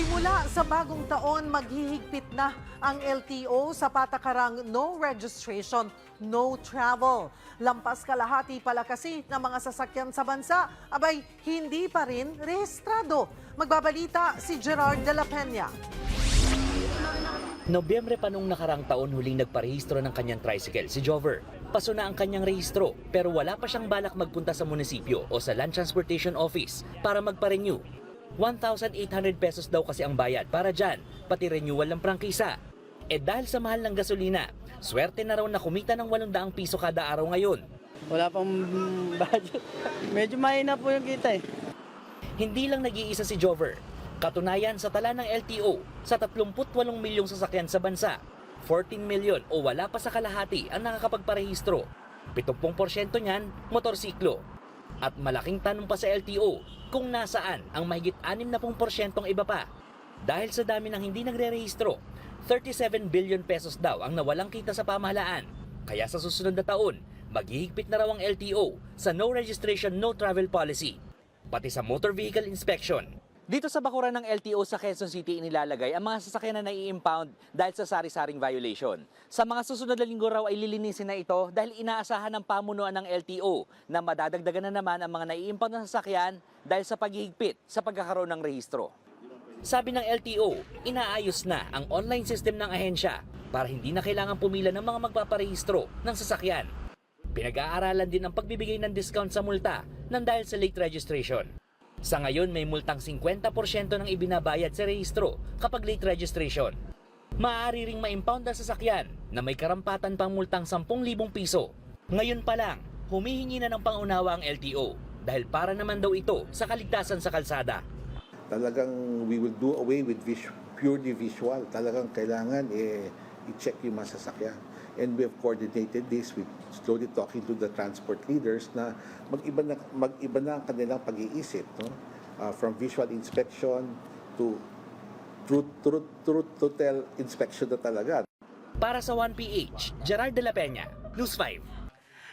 Simula sa bagong taon, maghihigpit na ang LTO sa patakarang no registration, no travel. Lampas kalahati pala kasi ng mga sasakyan sa bansa, abay hindi pa rin rehistrado. Magbabalita si Gerard de la Peña. Nobyembre pa nung nakarang taon huling nagparehistro ng kanyang tricycle si Jover. Paso na ang kanyang rehistro pero wala pa siyang balak magpunta sa munisipyo o sa Land Transportation Office para magpa-renew. 1,800 pesos daw kasi ang bayad para dyan, pati renewal ng prangkisa. Eh dahil sa mahal ng gasolina, swerte na raw na kumita ng 800 piso kada araw ngayon. Wala pang budget. Medyo mahina po yung kita eh. Hindi lang nag-iisa si Jover. Katunayan sa tala ng LTO sa 38 milyong sasakyan sa bansa, 14 milyon o wala pa sa kalahati ang nakakapagparehistro. 70% niyan, motorsiklo. At malaking tanong pa sa LTO kung nasaan ang mahigit 60% iba pa. Dahil sa dami ng hindi nagre-rehistro, 37 billion pesos daw ang nawalang kita sa pamahalaan. Kaya sa susunod na taon, maghihigpit na raw ang LTO sa no registration, no travel policy pati sa motor vehicle inspection. Dito sa bakuran ng LTO sa Quezon City inilalagay ang mga sasakyan na nai-impound dahil sa sari-saring violation. Sa mga susunod na linggo raw ay lilinisin na ito dahil inaasahan ng pamunuan ng LTO na madadagdagan na naman ang mga nai-impound na sasakyan dahil sa paghihigpit sa pagkakaroon ng rehistro. Sabi ng LTO, inaayos na ang online system ng ahensya para hindi na kailangan pumila ng mga magpaparehistro ng sasakyan. Pinag-aaralan din ang pagbibigay ng discount sa multa ng dahil sa late registration. Sa ngayon, may multang 50% ng ibinabayad sa rehistro kapag late registration. Maaari ring ma-impound ang sasakyan na may karampatan pang multang 10,000 piso. Ngayon pa lang, humihingi na ng pangunawa ang LTO dahil para naman daw ito sa kaligtasan sa kalsada. talagang we will do away with vis- purely visual. Talagang kailangan eh, i-check yung mga sasakyan. And we have coordinated this with slowly talking to the transport leaders na mag-iba na, mag-iba na ang kanilang pag-iisip. No? Ah, from visual inspection to truth, truth, truth to tell inspection na talaga. Para sa 1PH, Gerard de la Peña, News 5.